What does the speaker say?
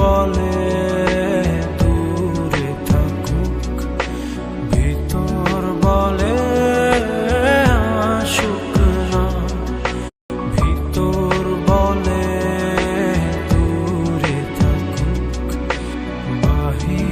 বলে দূরে থাকুক। ভিতর বলে আসুক না। ভিতর বলে দূরে থাকুক। বাহির